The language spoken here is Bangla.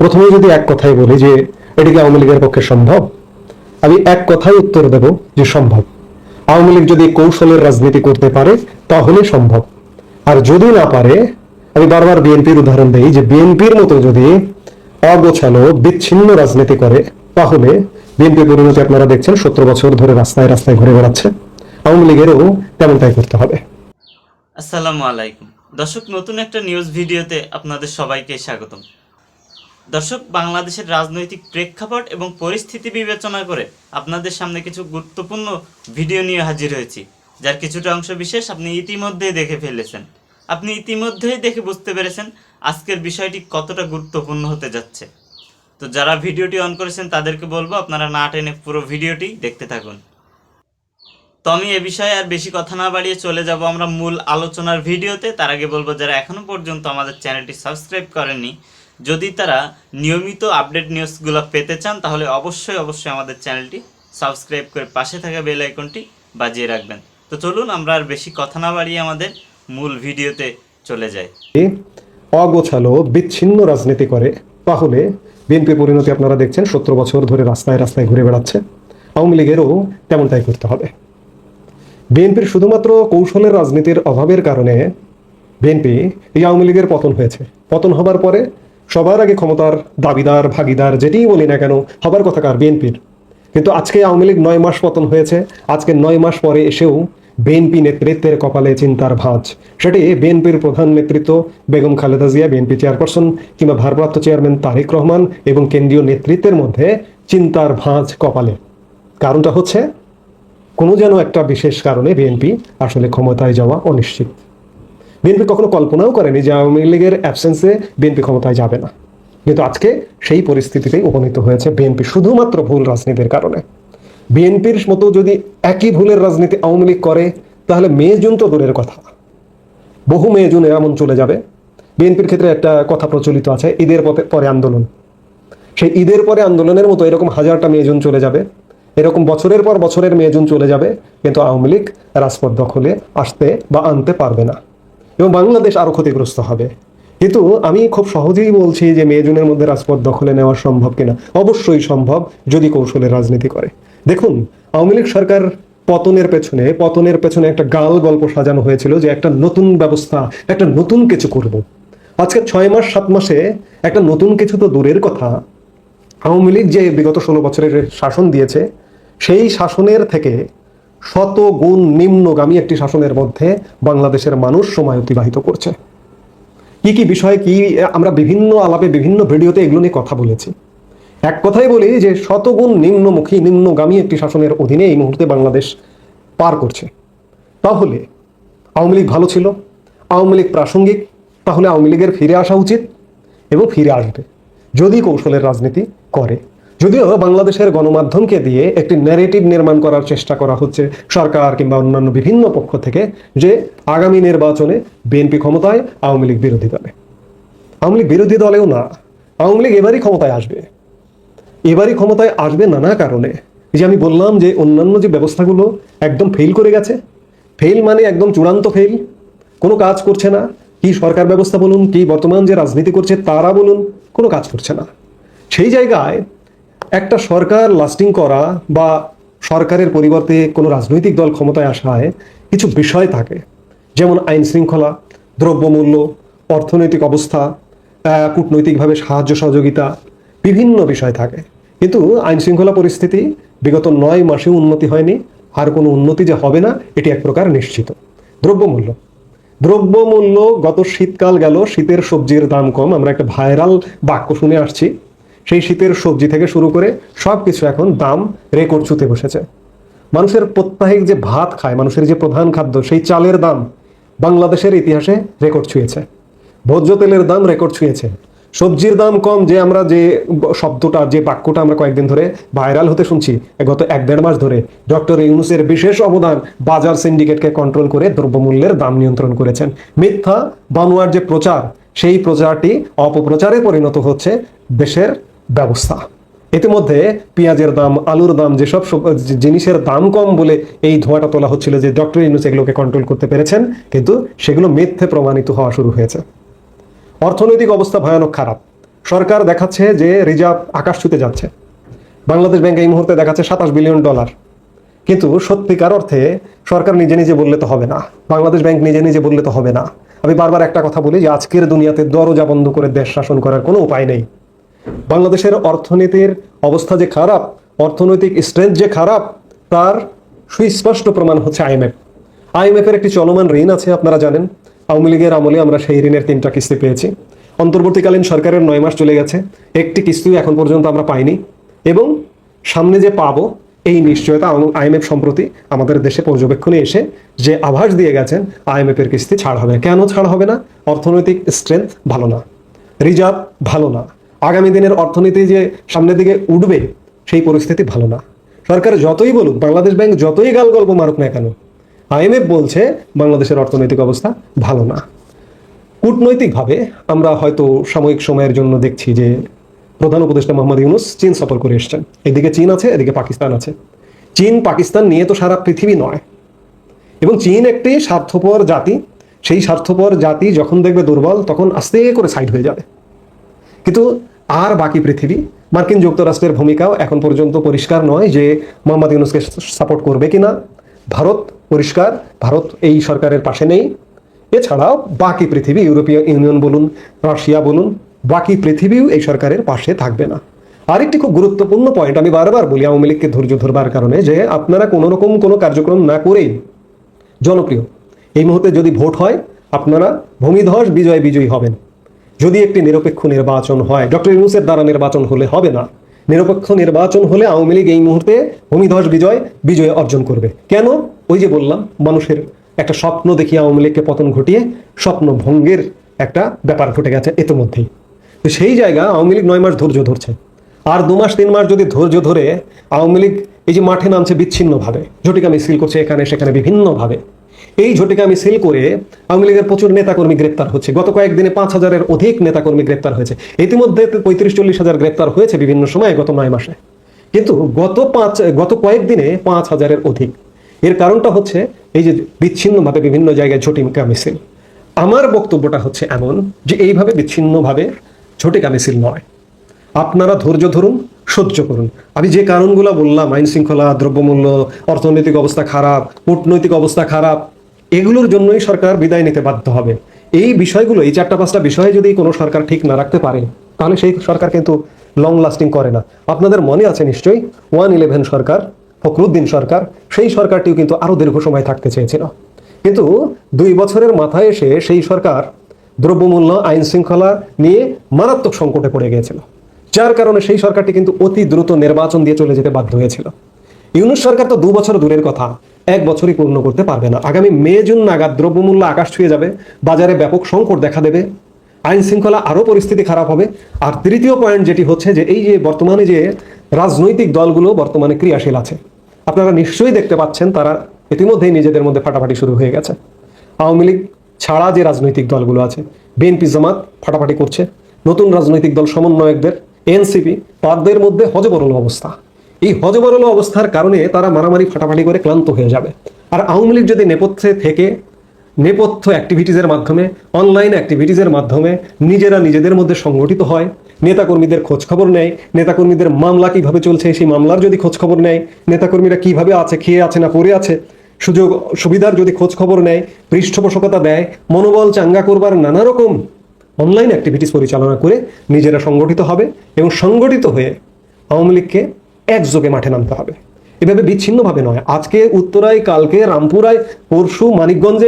প্রথমে যদি এক কথাই বলি যে এটি কি আওয়ামী লীগের পক্ষে সম্ভব? আমি এক কথাই উত্তর দেব যে সম্ভব। আওয়ামী লীগ যদি কৌশলের রাজনীতি করতে পারে, তাহলে সম্ভব। আর যদি না পারে, আমি বারবার বিএনপির উদাহরণ দিই যে বিএনপির মতো যদি অগোছালো, বিচ্ছিন্ন রাজনীতি করে, তাহলে বিএনপি পরিণতি আপনারা দেখছেন সত্তর বছর ধরে রাস্তায় রাস্তায় ঘুরে বেড়াচ্ছে। আওয়ামী লীগেরও তেমন তাই করতে হবে। আসসালামু আলাইকুম। দর্শক, নতুন একটা নিউজ ভিডিওতে আপনাদের সবাইকে স্বাগতম। দর্শক, বাংলাদেশের রাজনৈতিক প্রেক্ষাপট এবং পরিস্থিতি বিবেচনা করে আপনাদের সামনে কিছু গুরুত্বপূর্ণ ভিডিও নিয়ে হাজির হয়েছি, যার কিছুটা অংশ বিশেষ আপনি ইতিমধ্যেই দেখে ফেলেছেন। আপনি ইতিমধ্যেই দেখে বুঝতে পেরেছেন আজকের বিষয়টি কতটা গুরুত্বপূর্ণ হতে যাচ্ছে। তো যারা ভিডিওটি অন করেছেন তাদেরকে বলব, আপনারা না টেনে পুরো ভিডিওটি দেখতে থাকুন। তো আমি এ বিষয়ে আর বেশি কথা না বাড়িয়ে চলে যাব আমরা মূল আলোচনার ভিডিওতে। তার আগে বলব, যারা এখনও পর্যন্ত আমাদের চ্যানেলটি সাবস্ক্রাইব করেননি যদি তারা নিয়মিত আপডেট নিউজগুলো পেতে চান, তাহলে অবশ্যই অবশ্যই আমাদের চ্যানেলটি সাবস্ক্রাইব করে পাশে থাকা বেল আইকনটি বাজিয়ে রাখবেন। তো চলুন, আমরা আর বেশি কথা না বাড়িয়ে আমাদের মূল ভিডিওতে চলে যাই। অগোছালো, বিচ্ছিন্ন রাজনীতি করে, তাহলে বিএনপি পরিণতি আপনারা দেখছেন, সত্তর বছর ধরে রাস্তায় রাস্তায় ঘুরে বেড়াচ্ছে। আওয়ামী লীগেরও তেমনটাই করতে হবে। বিএনপির শুধুমাত্র কৌশলের রাজনীতির অভাবের কারণে বিএনপি এই আওয়ামী লীগের পতন হয়েছে। পতন হবার পরে সবার আগে ক্ষমতার দাবিদার, ভাগিদার যেটিই বলি না কেন, হবার কথা কার? বিএনপির। কিন্তু আজকে আওয়ামী লীগ নয় মাস পতন হয়েছে, আজকে নয় মাস পরে এসেও বিএনপি নেতৃত্বের কপালে চিন্তার ভাঁজ। সেটি বিএনপির প্রধান নেতৃত্ব বেগম খালেদা জিয়া, বিএনপি চেয়ারপারসন কিংবা ভারপ্রাপ্ত চেয়ারম্যান তারেক রহমান এবং কেন্দ্রীয় নেতৃত্বের মধ্যে চিন্তার ভাঁজ কপালে। কারণটা হচ্ছে, কোনো যেন একটা বিশেষ কারণে বিএনপি আসলে ক্ষমতায় যাওয়া অনিশ্চিত। বিএনপি কখনো কল্পনাও করেনি যে আওয়ামী লীগের অ্যাবসেন্সে বিএনপি ক্ষমতায় যাবে না। কিন্তু আজকে সেই পরিস্থিতিতেই উপনীত হয়েছে বিএনপি শুধুমাত্র ভুল রাজনীতির কারণে। বিএনপির মতো যদি একই ভুলের রাজনীতি আওয়ামী লীগ করে, তাহলে মে, জুন তো দূরের কথা। বহু মে, জুন এমন চলে যাবে। বিএনপির ক্ষেত্রে একটা কথা প্রচলিত আছে, ঈদের পরে আন্দোলন। সেই ঈদের পরে আন্দোলনের মতো এরকম হাজারটা মে, জুন চলে যাবে। এরকম বছরের পর বছরের মে, জুন চলে যাবে। কিন্তু আওয়ামী লীগ রাজপথ দখলে আসতে বা আনতে পারবে না। এবং বাংলাদেশ আরও ক্ষতিগ্রস্ত হবে। কিন্তু আমি খুব সহজেই বলছি যে মে, জুনের মধ্যে রাজপথ দখলে নেওয়া সম্ভব কিনা? অবশ্যই সম্ভব, যদি কৌশলে রাজনীতি করে। দেখুন, আওয়ামী লীগ সরকার পতনের পেছনে পতনের পেছনে একটা গাল গল্প সাজানো হয়েছিল যে একটা নতুন ব্যবস্থা, একটা নতুন কিছু করব। আজকে ছয় মাস, সাত মাসে একটা নতুন কিছু তো দূরের কথা। আওয়ামী লীগ যে বিগত ষোলো বছরের শাসন দিয়েছে, সেই শাসনের থেকে শত গুণ নিম্নগামী একটি শাসনের মধ্যে বাংলাদেশের মানুষ সময় অতিবাহিত করছে। কি কি বিষয়ে, কি, আমরা বিভিন্ন আলাপে বিভিন্ন ভিডিওতে এগুলো নিয়ে কথা বলেছি। এক কথাই বলি যে শতগুণ নিম্নমুখী, নিম্নগামী একটি শাসনের অধীনে এই মুহূর্তে বাংলাদেশ পার করছে। তাহলে আওয়ামী লীগ ভালো ছিল? আওয়ামী লীগ প্রাসঙ্গিক? তাহলে আওয়ামী লীগের ফিরে আসা উচিত এবং ফিরে আসবে। যদি কৌশলের রাজনীতি করে যদিও বাংলাদেশের গণমাধ্যমকে দিয়ে একটি ন্যারেটিভ নির্মাণ করার চেষ্টা করা হচ্ছে, সরকার কিংবা অন্যান্য বিভিন্ন পক্ষ থেকে, যে আগামী নির্বাচনে বিএনপি ক্ষমতায় আওয়ামী লীগ বিরোধী দলে। আওয়ামী লীগ বিরোধী দলেও না, আওয়ামী লীগ এবারই ক্ষমতায় আসবে। এবারই ক্ষমতায় আসবে নানা কারণে। যে আমি বললাম যে অন্যান্য যে ব্যবস্থাগুলো একদম ফেল করে গেছে ফেল মানে একদম চূড়ান্ত ফেল কোনো কাজ করছে না, কি সরকার ব্যবস্থা বলুন, কি বর্তমান যে রাজনীতি করছে, তারা বলুন, কোনো কাজ করছে না। সেই জায়গায় একটা সরকার লাস্টিং করা বা সরকারের পরিবর্তে কোনো রাজনৈতিক দল ক্ষমতায় আসায় কিছু বিষয় থাকে। যেমন আইন শৃঙ্খলা, দ্রব্যমূল্য, অর্থনৈতিক অবস্থা কূটনৈতিকভাবে সাহায্য সহযোগিতা, বিভিন্ন বিষয় থাকে। কিন্তু আইন শৃঙ্খলা পরিস্থিতি বিগত নয় মাসে উন্নতি হয়নি, আর কোনো উন্নতি যে হবে না, এটি এক প্রকার নিশ্চিত। দ্রব্যমূল্য। দ্রব্যমূল্য গত শীতকাল গেল, শীতের সবজির দাম কম। আমরা একটা ভাইরাল বাক্য শুনে আসছি। সেই শীতের সবজি থেকে শুরু করে সব কিছু এখন দাম রেকর্ড ছুতে বসেছে। মানুষের প্রত্যাহিক যে ভাত খায়, মানুষের যে প্রধান খাদ্য, সেই চালের দাম বাংলাদেশের ইতিহাসে রেকর্ড ছুঁয়েছে। ভোজ্য তেলের দাম রেকর্ড ছুঁয়েছে। সবজির দাম কম যে আমরা যে শব্দটা, যে বাক্যটা আমরা কয়েকদিন ধরে ভাইরাল হতে শুনছি গত এক দেড় মাস ধরে ডক্টর ইউনুসের বিশেষ অবদান বাজার সিন্ডিকেটকে কন্ট্রোল করে দ্রব্যমূল্যের দাম নিয়ন্ত্রণ করেছেন। মিথ্যা বানোয়ার যে প্রচার, সেই প্রচারটি অপপ্রচারে পরিণত হচ্ছে দেশের ব্যবস্থা। ইতিমধ্যে পেঁয়াজের দাম, আলুর দাম, যেসব সব- জিনিসের দাম কম বলে এই ধোঁয়াটা তোলা হচ্ছিল যে ডক্টর ইউনুস এগুলোকে কন্ট্রোল করতে পেরেছেন, কিন্তু সেগুলো মিথ্যে প্রমাণিত হওয়া শুরু হয়েছে। অর্থনৈতিক অবস্থা ভয়ানক খারাপ। সরকার দেখাচ্ছে যে রিজার্ভ আকাশ ছুতে যাচ্ছে। বাংলাদেশ ব্যাংক এই মুহূর্তে দেখাচ্ছে সাতাশ বিলিয়ন ডলার। কিন্তু সত্যিকার অর্থে সরকার নিজে নিজে বললে তো হবে না। বাংলাদেশ ব্যাংক নিজে নিজে বললে তো হবে না। আমি বারবার একটা কথা বলি যে আজকের দুনিয়াতে দরজা বন্ধ করে দেশ শাসন করার কোনো উপায় নেই। বাংলাদেশের অর্থনীতির অবস্থা যে খারাপ, অর্থনৈতিক স্ট্রেংথ যে খারাপ, তার সুস্পষ্ট প্রমাণ হচ্ছে আইএমএফ। আইএমএফ এর একটি চলমান ঋণ আছে, আপনারা জানেন। আওয়ামী লীগের আমলে আমরা সেই ঋণের তিনটা কিস্তি পেয়েছি। অন্তর্বর্তীকালীন সরকারের নয় মাস চলে গেছে। একটি কিস্তিও এখন পর্যন্ত আমরা পাইনি। এবং সামনে যে পাবো, এই নিশ্চয়তা আইএমএফ সম্প্রতি আমাদের দেশে পর্যবেক্ষণে এসে যে আভাস দিয়ে গেছেন আইএমএফ এর কিস্তি ছাড় হবে। কেন ছাড় হবে না? অর্থনৈতিক স্ট্রেংথ ভালো না। রিজার্ভ ভালো না। আগামী দিনের অর্থনীতি যে সামনের দিকে উঠবে, সেই পরিস্থিতি ভালো না। সরকার যতই বলুক, বাংলাদেশ ব্যাংক যতই গাল গল্প মারুক না কেন, আইএমএফ বলছে বাংলাদেশের অর্থনৈতিক অবস্থা ভালো না। কূটনৈতিকভাবে আমরা হয়তো সাময়িক সময়ের জন্য দেখছি যে প্রধান উপদেষ্টা মোহাম্মদ ইউনুস চীন সফর করে এসেছেন। এদিকে চীন আছে, এদিকে পাকিস্তান আছে। চীন, পাকিস্তান নিয়ে তো সারা পৃথিবী নয়। এবং চীন একটি স্বার্থপর জাতি, সেই স্বার্থপর জাতি যখন দেখবে দুর্বল, তখন আস্তে করে সাইড হয়ে যাবে। কিন্তু আর বাকি পৃথিবী, মার্কিন যুক্তরাষ্ট্রের ভূমিকাও এখন পর্যন্ত পরিষ্কার নয় যে মোহাম্মদ ইউনুসকে সাপোর্ট করবে কিনা। ভারত পরিষ্কার, ভারত এই সরকারের পাশে নেই। এছাড়াও বাকি পৃথিবী, ইউরোপীয় ইউনিয়ন বলুন, রাশিয়া বলুন, বাকি পৃথিবীও এই সরকারের পাশে থাকবে না। আরেকটি খুব গুরুত্বপূর্ণ পয়েন্ট আমি বারবার বলি আওয়ামী লীগকে ধৈর্য ধরবার কারণে যে আপনারা কোনো রকম কোনো কার্যক্রম না করেই জনপ্রিয়। এই মুহূর্তে যদি ভোট হয়, আপনারা ভূমিধস বিজয় বিজয়ী হবেন। যদি একটি নিরপেক্ষ নির্বাচন হয়, ডক্টর ইউনুসের দ্বারা নির্বাচন হলে হবে না। নিরপেক্ষ নির্বাচন হলে আওয়ামী লীগ এই মুহূর্তে ভূমিধস বিজয় বিজয় অর্জন করবে। কেন? ওই যে বললাম, মানুষের একটা স্বপ্ন দেখিয়ে আওয়ামী লীগকে পতন ঘটিয়ে, স্বপ্ন ভঙ্গের একটা ব্যাপার ঘটে গেছে ইতিমধ্যেই। তো সেই জায়গা আওয়ামী লীগ নয় মাস ধৈর্য ধরছে। আর দু মাস, তিন মাস যদি ধৈর্য ধরে, আওয়ামী লীগ এই যে মাঠে নামছে বিচ্ছিন্নভাবে, ঝটিকা মিছিল করছে এখানে, সেখানে বিভিন্নভাবে। এই ঝটিকা মিছিল করে আওয়ামী লীগের প্রচুর নেতাকর্মী গ্রেপ্তার হচ্ছে। গত কয়েকদিনে পাঁচ হাজারের অধিক নেতাকর্মী গ্রেপ্তার হয়েছে। ইতিমধ্যে পঁয়ত্রিশ, চল্লিশ হাজার গ্রেপ্তার হয়েছে বিভিন্ন সময়ে গত নয় মাসে। কিন্তু গত পাঁচ, গত কয়েকদিনে পাঁচ হাজারের অধিক। এর কারণটা হচ্ছে এই যে বিচ্ছিন্নভাবে বিভিন্ন জায়গায় ঝটিকা মিছিল। আমার বক্তব্যটা হচ্ছে এমন যে এইভাবে বিচ্ছিন্নভাবে ঝটিকা মিছিল নয়। আপনারা ধৈর্য ধরুন, সহ্য করুন। আমি যে কারণগুলো বললাম আইন শৃঙ্খলা দ্রব্যমূল্য, অর্থনৈতিক অবস্থা খারাপ, কূটনৈতিক অবস্থা খারাপ এগুলোর জন্যই সরকার বিদায় নিতে বাধ্য হবে। এই বিষয়গুলো, এই চারটা পাঁচটা বিষয়ে যদি কোনো সরকার ঠিক না রাখতে পারে, তাহলে সেই সরকার কিন্তু লং লাস্টিং করে না। আপনাদের মনে আছে নিশ্চয়ই ওয়ান ইলেভেন সরকার, ফখরুদ্দিন সরকার, সেই সরকারটিও কিন্তু আরও দীর্ঘ সময় থাকতে চেয়েছিল। কিন্তু দুই বছরের মাথায় এসে সেই সরকার দ্রব্যমূল্য, আইন শৃঙ্খলা নিয়ে মারাত্মক সংকটে পড়ে গিয়েছিল। যার কারণে সেই সরকারটি কিন্তু অতি দ্রুত নির্বাচন দিয়ে চলে যেতে বাধ্য হয়েছিল। ইউনুস সরকার তো দু বছর দূরের কথা। এক বছরই পূর্ণ করতে পারবে না। আগামী মে, জুন নাগাদ দ্রব্যমূল্য আকাশ ছুঁয়ে যাবে, বাজারে ব্যাপক সংকট দেখা দেবে, আইন শৃঙ্খলা আরও পরিস্থিতি খারাপ হবে। আর তৃতীয় পয়েন্ট যেটি হচ্ছে যে, এই যে বর্তমানে যে রাজনৈতিক দলগুলো বর্তমানে ক্রিয়াশীল আছে, আপনারা নিশ্চয়ই দেখতে পাচ্ছেন তারা ইতিমধ্যেই নিজেদের মধ্যে ফাটাফাটি শুরু হয়ে গেছে। আওয়ামী লীগ ছাড়া যে রাজনৈতিক দলগুলো আছে, বিএনপি, জামাত ফাটাফাটি করছে। নতুন রাজনৈতিক দল সমন্বয়কদের, এনসিপি, তাদের মধ্যে হজবরল অবস্থা। এই হজবরল অবস্থার কারণে তারা মারামারি, ফাটাফাটি করে ক্লান্ত হয়ে যাবে। আর আওয়ামী লীগ যদি নেপথ্যে থেকে, নেপথ্য অ্যাক্টিভিটিজের মাধ্যমে অনলাইন অ্যাক্টিভিটিজের মাধ্যমে নিজেরা নিজেদের মধ্যে সংগঠিত হয়, নেতাকর্মীদের খোঁজখবর নেয়, নেতাকর্মীদের মামলা কীভাবে চলছে, সেই মামলার যদি খোঁজখবর নেয়, নেতাকর্মীরা কীভাবে আছে, খেয়ে আছে না পড়ে আছে, সুযোগ সুবিধার যদি খোঁজখবর নেয়, পৃষ্ঠপোষকতা দেয়, মনোবল চাঙ্গা করবার নানা রকম অনলাইন অ্যাক্টিভিটিস পরিচালনা করে নিজেরা সংগঠিত হবে এবং সংগঠিত হয়ে আওয়ামী লীগকে একযোগে মাঠে নামতে হবে। এভাবে বিচ্ছিন্নভাবে নয়। আজকে উত্তরায় কালকে রামপুরায় পরশু মানিকগঞ্জে